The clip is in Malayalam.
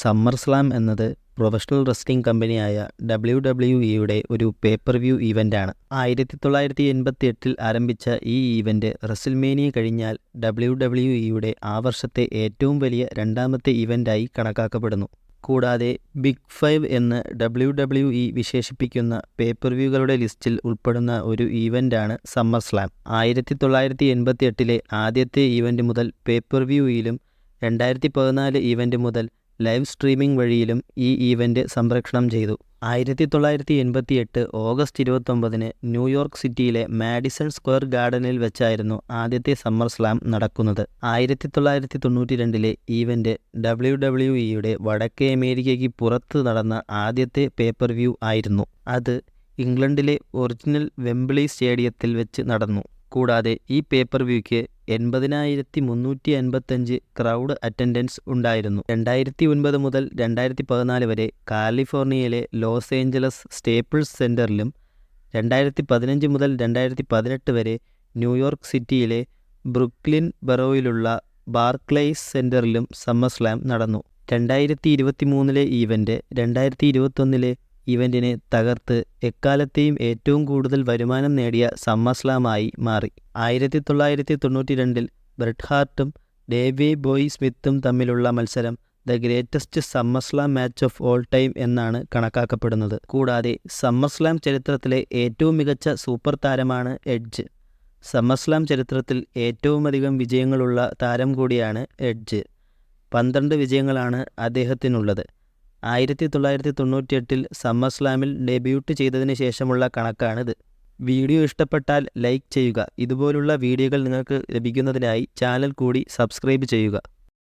സമ്മർ സ്ലാം എന്നത് പ്രൊഫഷണൽ റെസ്ലിംഗ് കമ്പനിയായ ഡബ്ല്യു ഡബ്ല്യു ഇയുടെ ഒരു പേപ്പർ വ്യൂ ഇവന്റാണ് ആയിരത്തി തൊള്ളായിരത്തി എൺപത്തി എട്ടിൽ ആരംഭിച്ച ഈ ഈവന്റ് റെസിൽമേനിയ കഴിഞ്ഞാൽ ഡബ്ല്യു ഡബ്ല്യു ഇയുടെ ആ വർഷത്തെ ഏറ്റവും വലിയ രണ്ടാമത്തെ ഇവന്റായി കണക്കാക്കപ്പെടുന്നു. കൂടാതെ ബിഗ് ഫൈവ് എന്ന് ഡബ്ല്യു ഡബ്ല്യു ഇ വിശേഷിപ്പിക്കുന്ന പേപ്പർ വ്യൂകളുടെ ലിസ്റ്റിൽ ഉൾപ്പെടുന്ന ഒരു ഈവന്റാണ് സമ്മർ സ്ലാം. ആയിരത്തി തൊള്ളായിരത്തി എൺപത്തി എട്ടിലെ ആദ്യത്തെ ഈവന്റ് മുതൽ പേപ്പർ വ്യൂയിലും രണ്ടായിരത്തി പതിനാല് ഈവന്റ് മുതൽ ലൈവ് സ്ട്രീമിംഗ് വഴിയിലും ഈ ഈവന്റ് സംപ്രേക്ഷണം ചെയ്തു. ആയിരത്തി തൊള്ളായിരത്തി എൺപത്തി എട്ട് ഓഗസ്റ്റ് ഇരുപത്തൊമ്പതിന് ന്യൂയോർക്ക് സിറ്റിയിലെ മാഡിസൺ സ്ക്വയർ ഗാർഡനിൽ വെച്ചായിരുന്നു ആദ്യത്തെ സമ്മർ സ്ലാം നടക്കുന്നത്. ആയിരത്തി തൊള്ളായിരത്തി തൊണ്ണൂറ്റി രണ്ടിലെ ഈവന്റ് ഡബ്ല്യു ഡബ്ല്യു ഇയുടെ വടക്കേ അമേരിക്കയ്ക്ക് പുറത്ത് നടന്ന ആദ്യത്തെ പേപ്പർ വ്യൂ ആയിരുന്നു. അത് ഇംഗ്ലണ്ടിലെ ഒറിജിനൽ വെംബ്ലി സ്റ്റേഡിയത്തിൽ വെച്ച് നടന്നു. കൂടാതെ ഈ പേപ്പർ വ്യൂക്ക് എൺപതിനായിരത്തി മുന്നൂറ്റി അൻപത്തഞ്ച് ക്രൗഡ് അറ്റൻഡൻസ് ഉണ്ടായിരുന്നു. രണ്ടായിരത്തി ഒൻപത് മുതൽ രണ്ടായിരത്തി പതിനാല് വരെ കാലിഫോർണിയയിലെ ലോസ് ഏഞ്ചലസ് സ്റ്റേപ്പിൾസ് സെന്ററിലും രണ്ടായിരത്തി പതിനഞ്ച് മുതൽ രണ്ടായിരത്തി പതിനെട്ട് വരെ ന്യൂയോർക്ക് സിറ്റിയിലെ ബ്രുക്ലിൻ ബറോയിലുള്ള ബാർക്ലേസ് സെന്ററിലും സമ്മർ സ്ലാം നടന്നു. രണ്ടായിരത്തി ഇരുപത്തി മൂന്നിലെ ഈവന്റ് രണ്ടായിരത്തി ഇരുപത്തൊന്നിലെ ഇവന്റിനെ തകർത്ത് എക്കാലത്തെയും ഏറ്റവും കൂടുതൽ വരുമാനം നേടിയ സമ്മസ്ലാമായി മാറി. ആയിരത്തി തൊള്ളായിരത്തി തൊണ്ണൂറ്റി രണ്ടിൽ ബ്രെഡ്ഹാർട്ടും ഡേവി ബോയ് സ്മിത്തും തമ്മിലുള്ള മത്സരം the greatest summerslam match of all time എന്നാണ് കണക്കാക്കപ്പെടുന്നത്. കൂടാതെ സമ്മസ്ലാം ചരിത്രത്തിലെ ഏറ്റവും മികച്ച സൂപ്പർ താരമാണ് എഡ്ജ്. സമ്മസ്ലാം ചരിത്രത്തിൽ ഏറ്റവുമധികം വിജയങ്ങളുള്ള താരം കൂടിയാണ് എഡ്ജ്. പന്ത്രണ്ട് വിജയങ്ങളാണ് അദ്ദേഹത്തിനുള്ളത്. ആയിരത്തി തൊള്ളായിരത്തി തൊണ്ണൂറ്റിയെട്ടിൽ സമ്മർ സ്ലാമിൽ ഡെബ്യൂട്ട് ചെയ്തതിന് ശേഷമുള്ള കണക്കാണിത്. വീഡിയോ ഇഷ്ടപ്പെട്ടാൽ ലൈക്ക് ചെയ്യുക. ഇതുപോലുള്ള വീഡിയോകൾ നിങ്ങൾക്ക് ലഭിക്കുന്നതിനായി ചാനൽ കൂടി സബ്സ്ക്രൈബ് ചെയ്യുക.